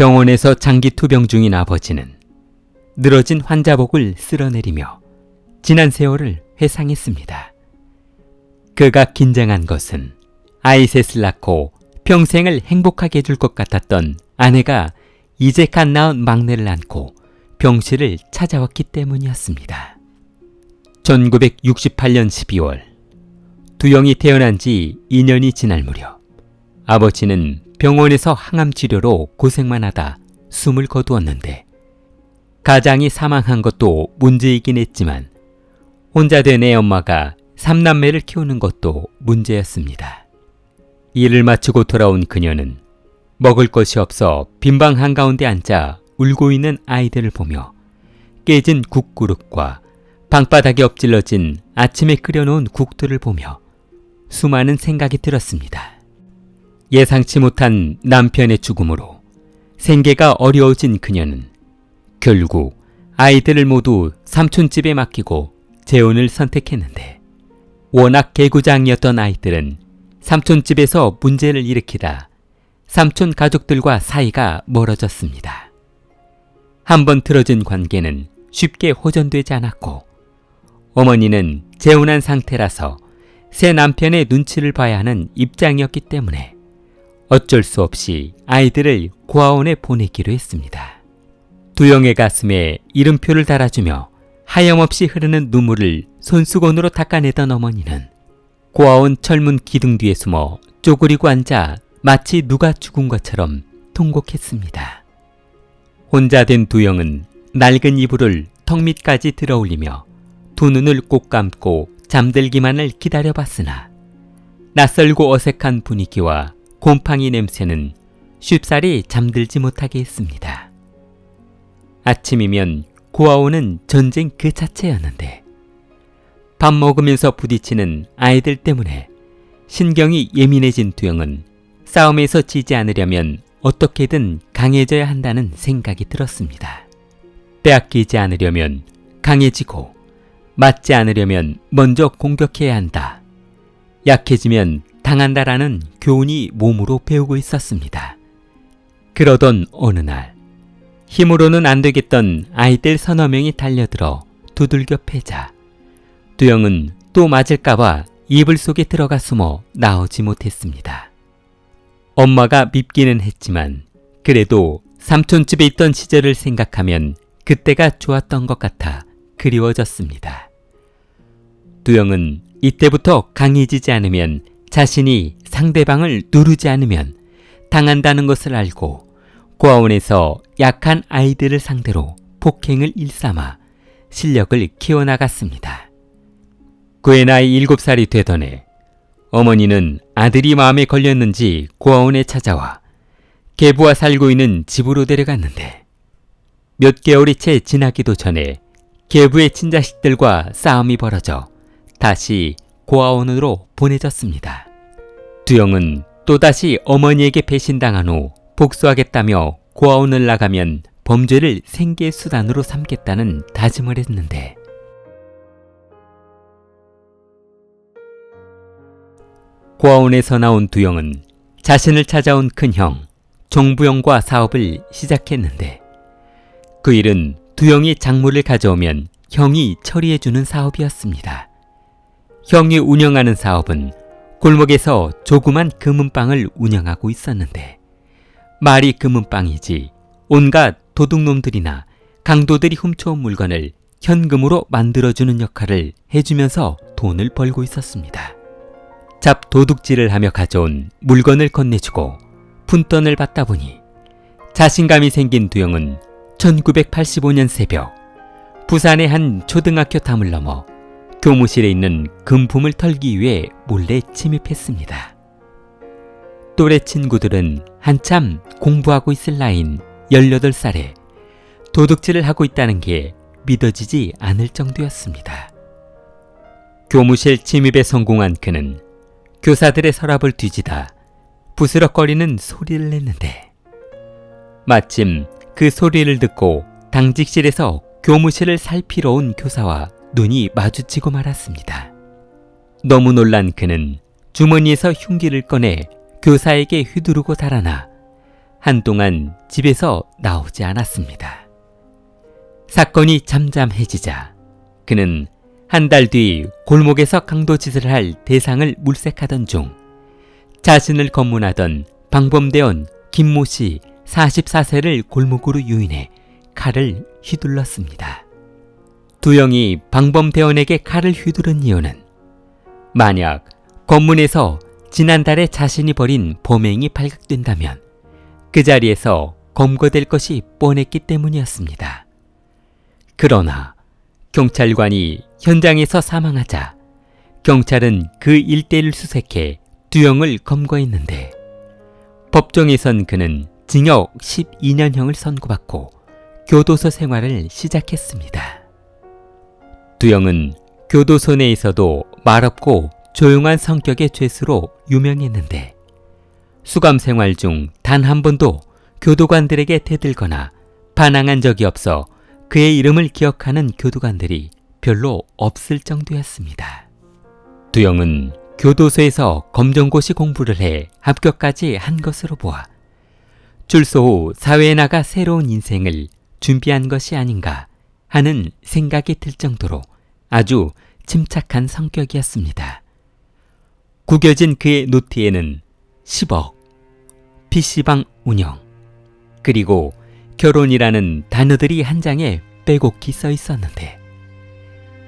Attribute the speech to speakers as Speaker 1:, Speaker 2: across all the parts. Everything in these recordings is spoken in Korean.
Speaker 1: 병원에서 장기 투병 중인 아버지는 늘어진 환자복을 쓸어내리며 지난 세월을 회상했습니다. 그가 긴장한 것은 아이 셋을 낳고 평생을 행복하게 해줄 것 같았던 아내가 이제 갓 낳은 막내를 안고 병실을 찾아왔기 때문이었습니다. 1968년 12월 두영이 태어난 지 2년이 지날 무렵 아버지는 병원에서 항암 치료로 고생만 하다 숨을 거두었는데 가장이 사망한 것도 문제이긴 했지만 혼자 된 애 엄마가 삼남매를 키우는 것도 문제였습니다. 일을 마치고 돌아온 그녀는 먹을 것이 없어 빈방 한가운데 앉아 울고 있는 아이들을 보며 깨진 국그릇과 방바닥에 엎질러진 아침에 끓여놓은 국들을 보며 수많은 생각이 들었습니다. 예상치 못한 남편의 죽음으로 생계가 어려워진 그녀는 결국 아이들을 모두 삼촌집에 맡기고 재혼을 선택했는데 워낙 개구장이었던 아이들은 삼촌집에서 문제를 일으키다 삼촌 가족들과 사이가 멀어졌습니다. 한번 틀어진 관계는 쉽게 호전되지 않았고 어머니는 재혼한 상태라서 새 남편의 눈치를 봐야 하는 입장이었기 때문에 어쩔 수 없이 아이들을 고아원에 보내기로 했습니다. 두영의 가슴에 이름표를 달아주며 하염없이 흐르는 눈물을 손수건으로 닦아내던 어머니는 고아원 철문 기둥 뒤에 숨어 쪼그리고 앉아 마치 누가 죽은 것처럼 통곡했습니다. 혼자 된 두영은 낡은 이불을 턱 밑까지 들어올리며 두 눈을 꼭 감고 잠들기만을 기다려봤으나 낯설고 어색한 분위기와 곰팡이 냄새는 쉽사리 잠들지 못하게 했습니다. 아침이면 고아원은 전쟁 그 자체였는데 밥 먹으면서 부딪히는 아이들 때문에 신경이 예민해진 두영은 싸움에서 지지 않으려면 어떻게든 강해져야 한다는 생각이 들었습니다. 빼앗기지 않으려면 강해지고 맞지 않으려면 먼저 공격해야 한다. 약해지면 당한다라는 교훈이 몸으로 배우고 있었습니다. 그러던 어느 날, 힘으로는 안 되겠던 아이들 서너 명이 달려들어 두들겨 패자. 두영은 또 맞을까봐 이불 속에 들어가 숨어 나오지 못했습니다. 엄마가 밉기는 했지만 그래도 삼촌 집에 있던 시절을 생각하면 그때가 좋았던 것 같아 그리워졌습니다. 두영은 이때부터 강해지지 않으면 자신이 상대방을 누르지 않으면 당한다는 것을 알고 고아원에서 약한 아이들을 상대로 폭행을 일삼아 실력을 키워나갔습니다. 그의 나이 7살이 되던 해 어머니는 아들이 마음에 걸렸는지 고아원에 찾아와 계부와 살고 있는 집으로 데려갔는데 몇 개월이 채 지나기도 전에 계부의 친자식들과 싸움이 벌어져 다시 고아원으로 보내졌습니다. 두영은 또다시 어머니에게 배신당한 후 복수하겠다며 고아원을 나가면 범죄를 생계 수단으로 삼겠다는 다짐을 했는데 고아원에서 나온 두영은 자신을 찾아온 큰형 종부영과 사업을 시작했는데 그 일은 두영이 작물을 가져오면 형이 처리해주는 사업이었습니다. 형이 운영하는 사업은 골목에서 조그만 금은방을 운영하고 있었는데 말이 금은방이지 온갖 도둑놈들이나 강도들이 훔쳐온 물건을 현금으로 만들어주는 역할을 해주면서 돈을 벌고 있었습니다. 잡 도둑질을 하며 가져온 물건을 건네주고 푼돈을 받다 보니 자신감이 생긴 두영은 1985년 새벽 부산의 한 초등학교 담을 넘어 교무실에 있는 금품을 털기 위해 몰래 침입했습니다. 또래 친구들은 한참 공부하고 있을 나이인 18살에 도둑질을 하고 있다는 게 믿어지지 않을 정도였습니다. 교무실 침입에 성공한 그는 교사들의 서랍을 뒤지다 부스럭거리는 소리를 냈는데 마침 그 소리를 듣고 당직실에서 교무실을 살피러 온 교사와 눈이 마주치고 말았습니다. 너무 놀란 그는 주머니에서 흉기를 꺼내 교사에게 휘두르고 달아나 한동안 집에서 나오지 않았습니다. 사건이 잠잠해지자 그는 한 달 뒤 골목에서 강도짓을 할 대상을 물색하던 중 자신을 검문하던 방범대원 김모 씨 44세를 골목으로 유인해 칼을 휘둘렀습니다. 두영이 방범대원에게 칼을 휘두른 이유는 만약 검문에서 지난달에 자신이 벌인 범행이 발각된다면 그 자리에서 검거될 것이 뻔했기 때문이었습니다. 그러나 경찰관이 현장에서 사망하자 경찰은 그 일대를 수색해 두영을 검거했는데 법정에선 그는 징역 12년형을 선고받고 교도소 생활을 시작했습니다. 두영은 교도소 내에서도 말없고 조용한 성격의 죄수로 유명했는데 수감 생활 중 단 한 번도 교도관들에게 대들거나 반항한 적이 없어 그의 이름을 기억하는 교도관들이 별로 없을 정도였습니다. 두영은 교도소에서 검정고시 공부를 해 합격까지 한 것으로 보아 출소 후 사회에 나가 새로운 인생을 준비한 것이 아닌가 하는 생각이 들 정도로 아주 침착한 성격이었습니다. 구겨진 그의 노트에는 10억, PC방 운영, 그리고 결혼이라는 단어들이 한 장에 빼곡히 써 있었는데,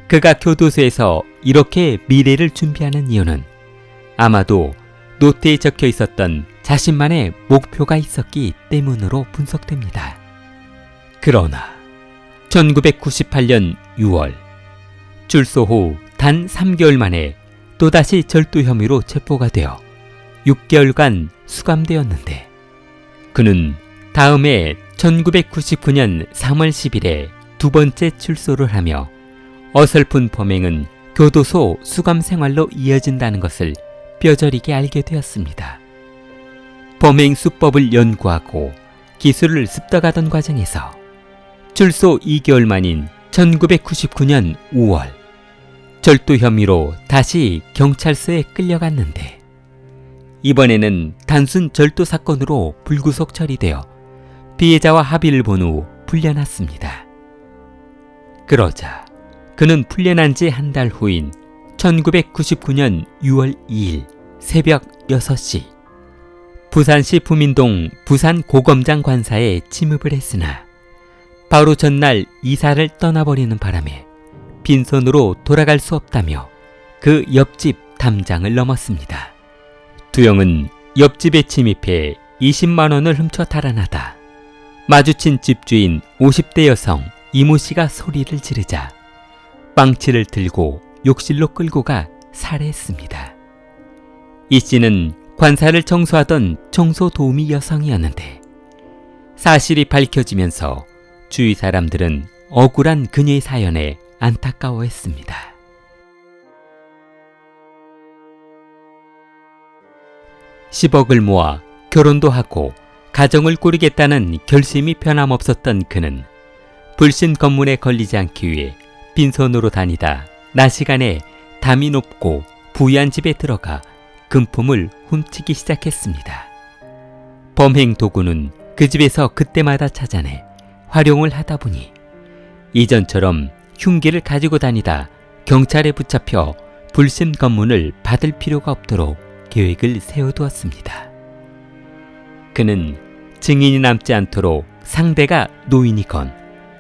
Speaker 1: 그가 교도소에서 이렇게 미래를 준비하는 이유는 아마도 노트에 적혀 있었던 자신만의 목표가 있었기 때문으로 분석됩니다. 그러나 1998년 6월 출소 후 단 3개월 만에 또다시 절도 혐의로 체포가 되어 6개월간 수감되었는데 그는 다음해 1999년 3월 10일에 두 번째 출소를 하며 어설픈 범행은 교도소 수감 생활로 이어진다는 것을 뼈저리게 알게 되었습니다. 범행 수법을 연구하고 기술을 습득하던 과정에서 출소 2개월 만인 1999년 5월 절도 혐의로 다시 경찰서에 끌려갔는데 이번에는 단순 절도 사건으로 불구속 처리되어 피해자와 합의를 본 후 풀려났습니다. 그러자 그는 풀려난 지 한 달 후인 1999년 6월 2일 새벽 6시 부산시 부민동 부산 고검장 관사에 침입을 했으나 바로 전날 이사를 떠나버리는 바람에 빈손으로 돌아갈 수 없다며 그 옆집 담장을 넘었습니다. 두영은 옆집에 침입해 20만 원을 훔쳐 달아나다 마주친 집주인 50대 여성 이모 씨가 소리를 지르자 빵치를 들고 욕실로 끌고 가 살해했습니다. 이 씨는 관사를 청소하던 청소 도우미 여성이었는데 사실이 밝혀지면서 주위 사람들은 억울한 그녀의 사연에 안타까워했습니다. (10억을) 모아 결혼도 하고 가정을 꾸리겠다는 결심이 변함없었던 그는 불신 검문에 걸리지 않기 위해 빈손으로 다니다 낮 시간에 담이 높고 부유한 집에 들어가 금품을 훔치기 시작했습니다. 범행 도구는 그 집에서 그때마다 찾아내 활용을 하다 보니 이전처럼 흉기를 가지고 다니다 경찰에 붙잡혀 불심 검문을 받을 필요가 없도록 계획을 세워두었습니다. 그는 증인이 남지 않도록 상대가 노인이건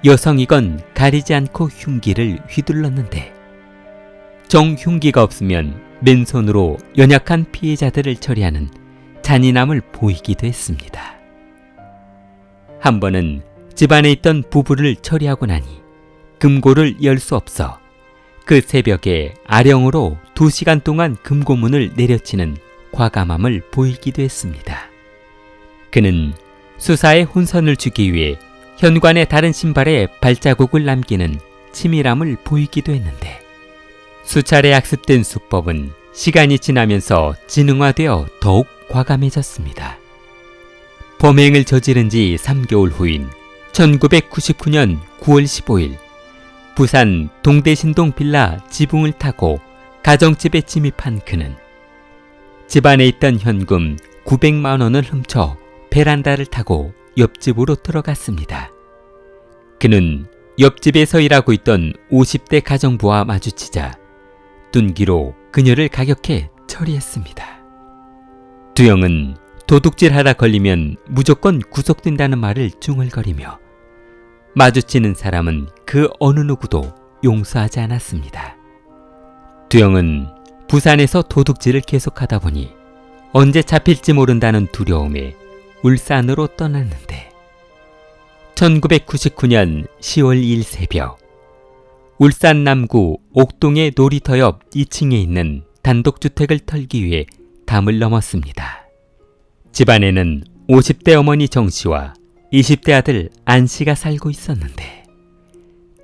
Speaker 1: 여성이건 가리지 않고 흉기를 휘둘렀는데 정흉기가 없으면 맨손으로 연약한 피해자들을 처리하는 잔인함을 보이기도 했습니다. 한 번은 집안에 있던 부부를 처리하고 나니 금고를 열 수 없어 그 새벽에 아령으로 두 시간 동안 금고문을 내려치는 과감함을 보이기도 했습니다. 그는 수사에 혼선을 주기 위해 현관의 다른 신발에 발자국을 남기는 치밀함을 보이기도 했는데 수차례 학습된 수법은 시간이 지나면서 지능화되어 더욱 과감해졌습니다. 범행을 저지른 지 3개월 후인 1999년 9월 15일 부산 동대신동 빌라 지붕을 타고 가정집에 침입한 그는 집 안에 있던 현금 900만 원을 훔쳐 베란다를 타고 옆집으로 들어갔습니다. 그는 옆집에서 일하고 있던 50대 가정부와 마주치자 둔기로 그녀를 가격해 처리했습니다. 두영은 도둑질 하다 걸리면 무조건 구속된다는 말을 중얼거리며 마주치는 사람은 그 어느 누구도 용서하지 않았습니다. 두영은 부산에서 도둑질을 계속하다 보니 언제 잡힐지 모른다는 두려움에 울산으로 떠났는데 1999년 10월 2일 새벽 울산 남구 옥동의 놀이터 옆 2층에 있는 단독주택을 털기 위해 담을 넘었습니다. 집안에는 50대 어머니 정 씨와 20대 아들 안 씨가 살고 있었는데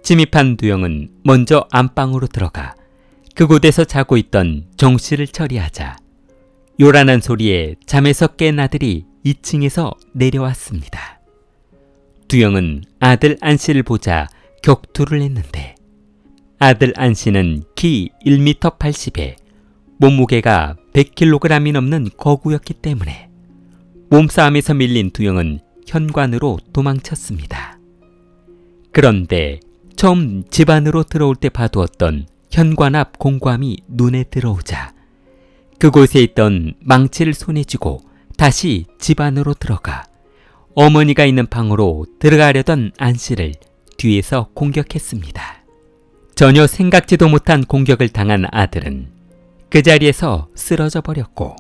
Speaker 1: 침입한 두영은 먼저 안방으로 들어가 그곳에서 자고 있던 정 씨를 처리하자 요란한 소리에 잠에서 깬 아들이 2층에서 내려왔습니다. 두영은 아들 안 씨를 보자 격투를 했는데 아들 안 씨는 키 1m 80에 몸무게가 100kg이 넘는 거구였기 때문에 몸싸움에서 밀린 두영은 현관으로 도망쳤습니다. 그런데 처음 집 안으로 들어올 때 봐두었던 현관 앞 공구함이 눈에 들어오자 그곳에 있던 망치를 손에 쥐고 다시 집 안으로 들어가 어머니가 있는 방으로 들어가려던 안 씨를 뒤에서 공격했습니다. 전혀 생각지도 못한 공격을 당한 아들은 그 자리에서 쓰러져 버렸고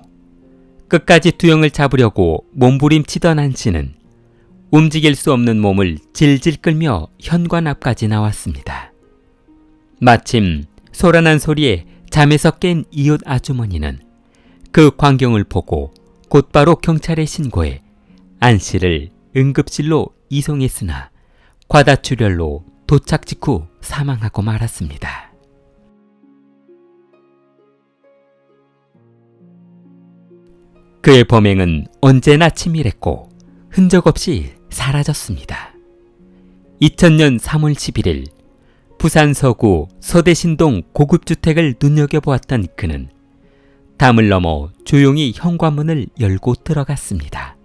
Speaker 1: 끝까지 두영을 잡으려고 몸부림치던 안 씨는 움직일 수 없는 몸을 질질 끌며 현관 앞까지 나왔습니다. 마침 소란한 소리에 잠에서 깬 이웃 아주머니는 그 광경을 보고 곧바로 경찰에 신고해 안 씨를 응급실로 이송했으나 과다출혈로 도착 직후 사망하고 말았습니다. 그의 범행은 언제나 치밀했고 흔적 없이 사라졌습니다. 2000년 3월 11일 부산 서구 서대신동 고급주택을 눈여겨보았던 그는 담을 넘어 조용히 현관문을 열고 들어갔습니다.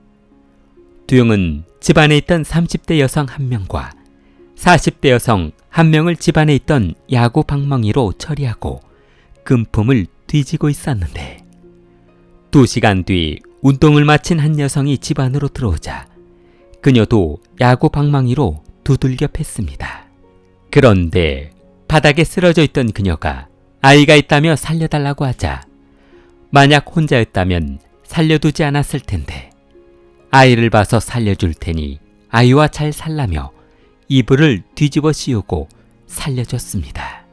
Speaker 1: 두영은 집안에 있던 30대 여성 한 명과 40대 여성 한 명을 집안에 있던 야구 방망이로 처리하고 금품을 뒤지고 있었는데 두 시간 뒤 운동을 마친 한 여성이 집 안으로 들어오자 그녀도 야구 방망이로 두들겨 팼습니다. 그런데 바닥에 쓰러져 있던 그녀가 아이가 있다며 살려달라고 하자 만약 혼자였다면 살려두지 않았을 텐데 아이를 봐서 살려줄 테니 아이와 잘 살라며 이불을 뒤집어 씌우고 살려줬습니다.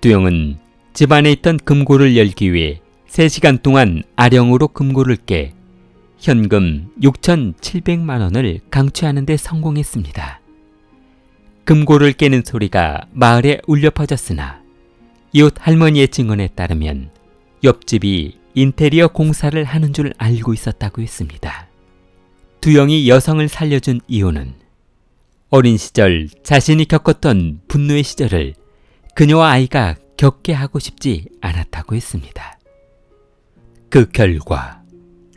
Speaker 1: 두영은 집안에 있던 금고를 열기 위해 3시간 동안 아령으로 금고를 깨 현금 6,700만 원을 강취하는 데 성공했습니다. 금고를 깨는 소리가 마을에 울려 퍼졌으나 이웃 할머니의 증언에 따르면 옆집이 인테리어 공사를 하는 줄 알고 있었다고 했습니다. 두영이 여성을 살려준 이유는 어린 시절 자신이 겪었던 분노의 시절을 그녀와 아이가 겪게 하고 싶지 않았다고 했습니다. 그 결과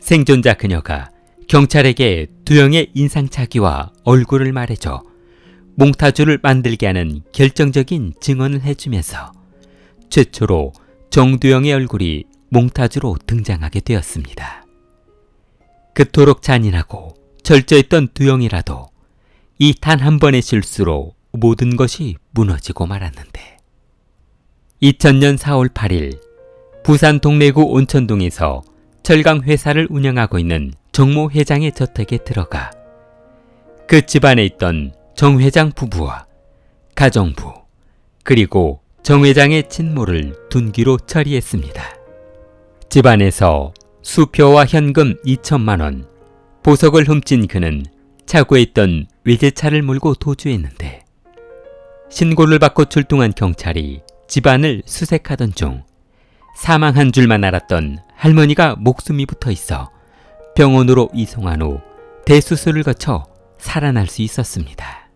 Speaker 1: 생존자 그녀가 경찰에게 두영의 인상착의와 얼굴을 말해줘 몽타주를 만들게 하는 결정적인 증언을 해주면서 최초로 정두영의 얼굴이 몽타주로 등장하게 되었습니다. 그토록 잔인하고 절저했던 두영이라도 이 단 한 번의 실수로 모든 것이 무너지고 말았는데 2000년 4월 8일 부산 동래구 온천동에서 철강 회사를 운영하고 있는 정모 회장의 저택에 들어가 그 집안에 있던 정 회장 부부와 가정부 그리고 정 회장의 친모를 둔기로 처리했습니다. 집안에서 수표와 현금 2천만 원, 보석을 훔친 그는 차고에 있던 외제차를 몰고 도주했는데 신고를 받고 출동한 경찰이 집안을 수색하던 중 사망한 줄만 알았던 할머니가 목숨이 붙어 있어 병원으로 이송한 후 대수술을 거쳐 살아날 수 있었습니다.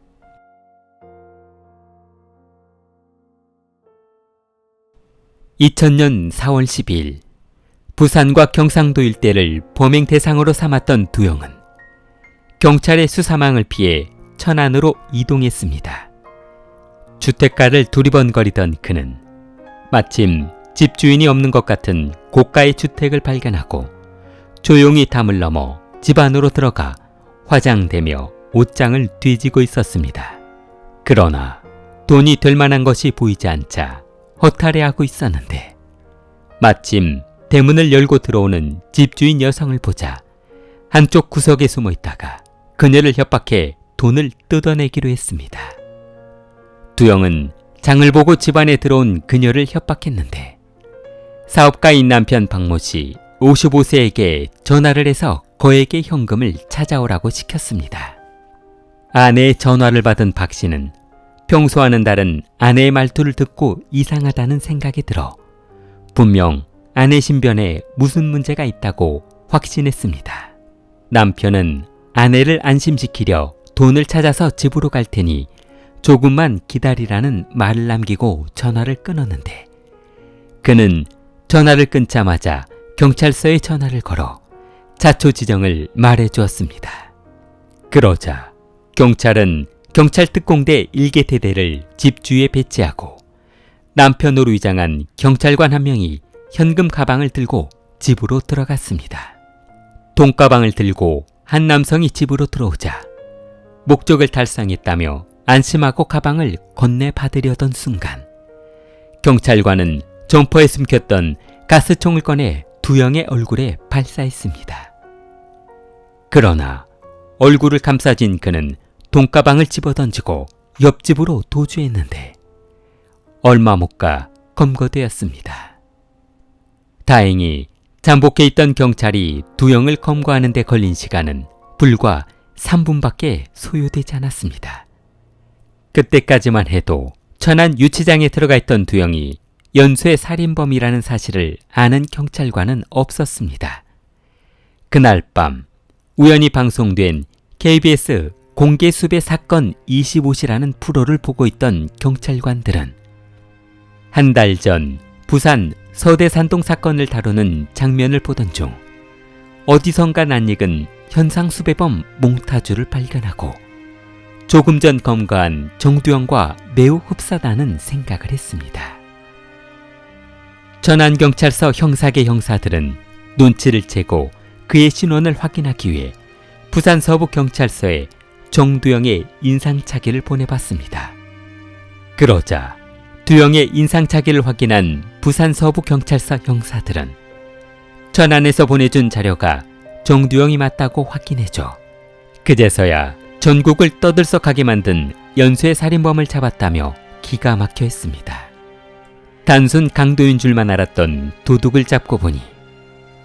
Speaker 1: (2000년 4월 12일) 부산과 경상도 일대를 범행 대상으로 삼았던 두영은 경찰의 수사망을 피해 천안으로 이동했습니다. 주택가를 두리번거리던 그는 마침 집주인이 없는 것 같은 고가의 주택을 발견하고 조용히 담을 넘어 집 안으로 들어가 화장되며 옷장을 뒤지고 있었습니다. 그러나 돈이 될 만한 것이 보이지 않자 허탈해하고 있었는데 마침 대문을 열고 들어오는 집주인 여성을 보자 한쪽 구석에 숨어 있다가 그녀를 협박해 돈을 뜯어내기로 했습니다. 두영은 장을 보고 집안에 들어온 그녀를 협박했는데 사업가인 남편 박모 씨 55세에게 전화를 해서 거액의 현금을 찾아오라고 시켰습니다. 아내의 전화를 받은 박 씨는 평소와는 다른 아내의 말투를 듣고 이상하다는 생각이 들어 분명 아내 신변에 무슨 문제가 있다고 확신했습니다. 남편은 아내를 안심시키려 돈을 찾아서 집으로 갈 테니 조금만 기다리라는 말을 남기고 전화를 끊었는데 그는 전화를 끊자마자 경찰서에 전화를 걸어 자초 지정을 말해 주었습니다. 그러자 경찰은 경찰 특공대 일개 대대를 집 주위에 배치하고 남편으로 위장한 경찰관 한 명이 현금 가방을 들고 집으로 들어갔습니다. 돈가방을 들고 한 남성이 집으로 들어오자 목적을 달성했다며 안심하고 가방을 건네 받으려던 순간 경찰관은 점퍼에 숨겼던 가스총을 꺼내 두영의 얼굴에 발사했습니다. 그러나 얼굴을 감싸진 그는 돈가방을 집어던지고 옆집으로 도주했는데 얼마 못 가 검거되었습니다. 다행히 잠복해 있던 경찰이 두영을 검거하는 데 걸린 시간은 불과 3분밖에 소요되지 않았습니다. 그때까지만 해도 천안 유치장에 들어가 있던 두영이 연쇄 살인범이라는 사실을 아는 경찰관은 없었습니다. 그날 밤 우연히 방송된 KBS 공개 수배 사건 25시라는 프로를 보고 있던 경찰관들은 한 달 전 부산 서대산동 사건을 다루는 장면을 보던 중 어디선가 낯익은 현상 수배범 몽타주를 발견하고 조금 전 검거한 정두영과 매우 흡사다는 생각을 했습니다. 전안경찰서 형사계 형사들은 눈치를 채고 그의 신원을 확인하기 위해 부산 서부경찰서에 정두영의 인상착의를 보내봤습니다. 그러자 두영의 인상착의를 확인한 부산 서부경찰서 형사들은 전안에서 보내준 자료가 정두영이 맞다고 확인해줘. 그제서야 전국을 떠들썩하게 만든 연쇄 살인범을 잡았다며 기가 막혀 했습니다. 단순 강도인 줄만 알았던 도둑을 잡고 보니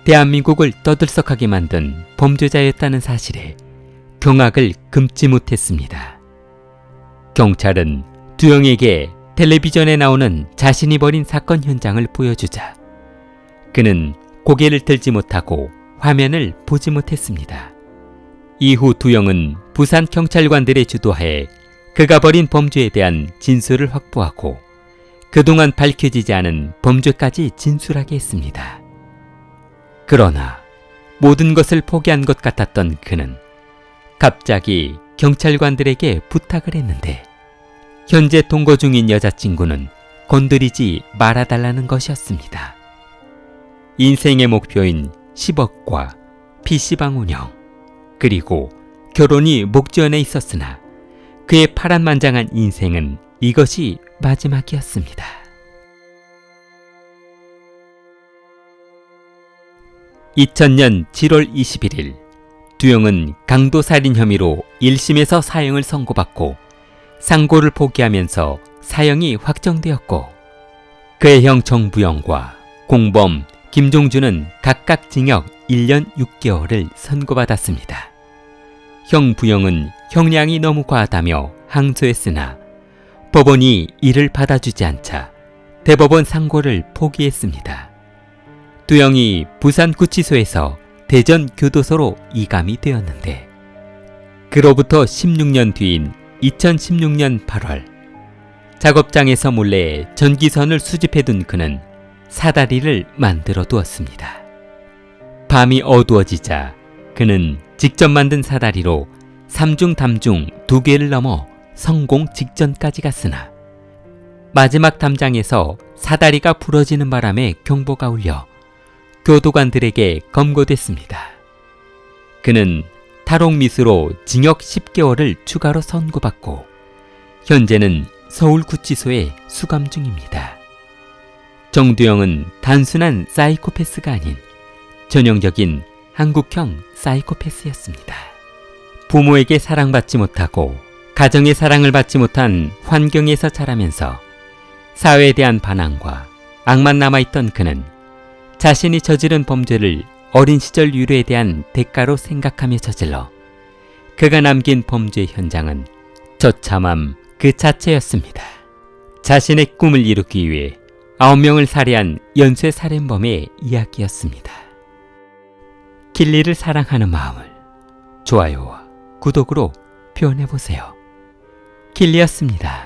Speaker 1: 대한민국을 떠들썩하게 만든 범죄자였다는 사실에 경악을 금치 못했습니다. 경찰은 두영에게 텔레비전에 나오는 자신이 벌인 사건 현장을 보여주자 그는 고개를 들지 못하고 화면을 보지 못했습니다. 이후 두영은 부산 경찰관들의 주도하에 그가 벌인 범죄에 대한 진술을 확보하고 그동안 밝혀지지 않은 범죄까지 진술하게 했습니다. 그러나 모든 것을 포기한 것 같았던 그는 갑자기 경찰관들에게 부탁을 했는데 현재 동거 중인 여자친구는 건드리지 말아달라는 것이었습니다. 인생의 목표인 10억과 PC방 운영, 그리고 결혼이 목전에 있었으나 그의 파란만장한 인생은 이것이 마지막이었습니다. (2000년 7월 21일) 두영은 강도 살인 혐의로 1심에서 사형을 선고받고 상고를 포기하면서 사형이 확정되었고 그의 형 정부영과 공범 김종주는 각각 징역 1년 6개월을 선고받았습니다. 형 부영은 형량이 너무 과하다며 항소했으나 법원이 이를 받아주지 않자 대법원 상고를 포기했습니다. 두영이 부산구치소에서 대전 교도소로 이감이 되었는데 그로부터 16년 뒤인 2016년 8월 작업장에서 몰래 전기선을 수집해둔 그는 사다리를 만들어 두었습니다. 밤이 어두워지자 그는 직접 만든 사다리로 삼중 담중 두 개를 넘어 성공 직전까지 갔으나 마지막 담장에서 사다리가 부러지는 바람에 경보가 울려 교도관들에게 검거됐습니다. 그는 탈옥미수로 징역 10개월을 추가로 선고받고 현재는 서울구치소에 수감 중입니다. 정두영은 단순한 사이코패스가 아닌 전형적인 한국형 사이코패스였습니다. 부모에게 사랑받지 못하고 가정의 사랑을 받지 못한 환경에서 자라면서 사회에 대한 반항과 악만 남아있던 그는 자신이 저지른 범죄를 어린 시절 유래에 대한 대가로 생각하며 저질러 그가 남긴 범죄 현장은 처참함 그 자체였습니다. 자신의 꿈을 이루기 위해 아홉 명을 살해한 연쇄 살인범의 이야기였습니다. 길리를 사랑하는 마음을 좋아요와 구독으로 표현해 보세요. 길리였습니다.